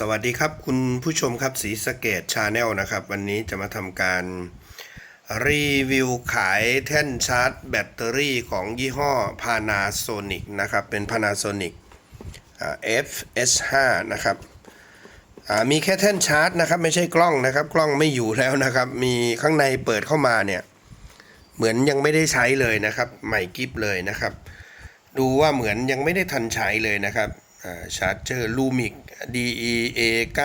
สวัสดีครับคุณผู้ชมครับสีสเกตชาแนลนะครับ วันนี้จะมาทำการรีวิวขายแท่นชาร์จแบตเตอรี่ของยี่ห้อ Panasonic นะครับ เป็น Panasonic FS5 นะครับมีแค่แท่นชาร์จนะครับ ไม่ใช่กล้องนะครับ กล้องไม่อยู่แล้วนะครับ มีข้างในเปิดเข้ามาเนี่ย เหมือนยังไม่ได้ใช้เลยนะครับ ใหม่กิฟเลยนะครับ ดูว่าเหมือนยังไม่ได้ทันใช้เลยนะครับ ชาร์จเจอร์ลูมิก DEA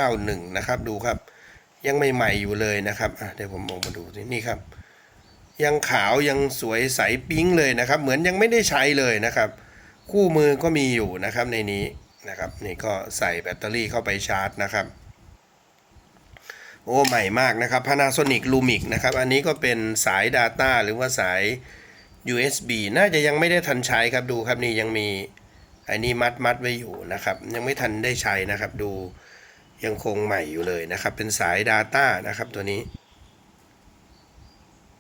91 นะครับ ดูครับ ยังใหม่ๆอยู่เลยนะครับเดี๋ยวผมมองมาดูสินี่ครับ ยังขาวยังสวยใสปิ๊งเลยนะครับ เหมือนยังไม่ได้ใช้เลยนะครับ คู่มือก็มีอยู่นะครับในนี้นะครับ นี่ก็ใส่แบตเตอรี่เข้าไปชาร์จนะครับ โอ้ใหม่มากนะครับ Panasonic Lumix นะครับ อันนี้ก็เป็นสาย Data หรือว่าสาย USB น่าจะยังไม่ได้ทันใช้ครับดูครับนี่ยังมี ไอ้นี่มัดมัดไว้อยู่นะครับ ยังไม่ทันได้ใช้นะครับดูยังคงใหม่อยู่เลยนะครับ เป็นสาย Data นะครับตัวนี้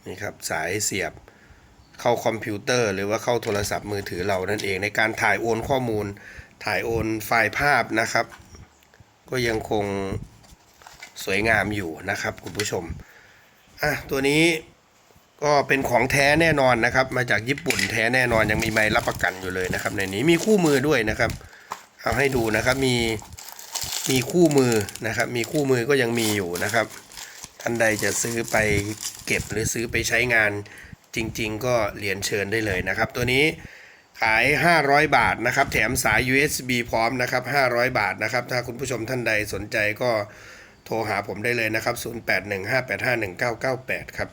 นี่ครับสายเสียบเข้าคอมพิวเตอร์ หรือว่าเข้าโทรศัพท์มือถือเรานั่นเองในการถ่ายโอนข้อมูล ถ่ายโอนไฟล์ภาพนะครับ ก็ยังคงสวยงามอยู่นะครับคุณผู้ชมอะตัวนี้ ก็เป็นของแท้แน่นอนนะครับ มาจากญี่ปุ่นแท้แน่นอนยังมีใบรับประกันอยู่เลยนะครับในนี้มีคู่มือด้วยนะครับเอาให้ดูนะครับมีมีคู่มือนะครับ มีคู่มือก็ยังมีอยู่นะครับ ท่านใดจะซื้อไปเก็บหรือซื้อไปใช้งานจริง ๆ ก็เรียนเชิญได้เลยนะครับ ตัวนี้ขาย 500 บาทนะครับ แถมสาย USB พร้อมนะครับ 500 บาทนะครับ ถ้าคุณผู้ชมท่านใดสนใจก็โทรหาผมได้เลยนะครับ 0815851998 ครับ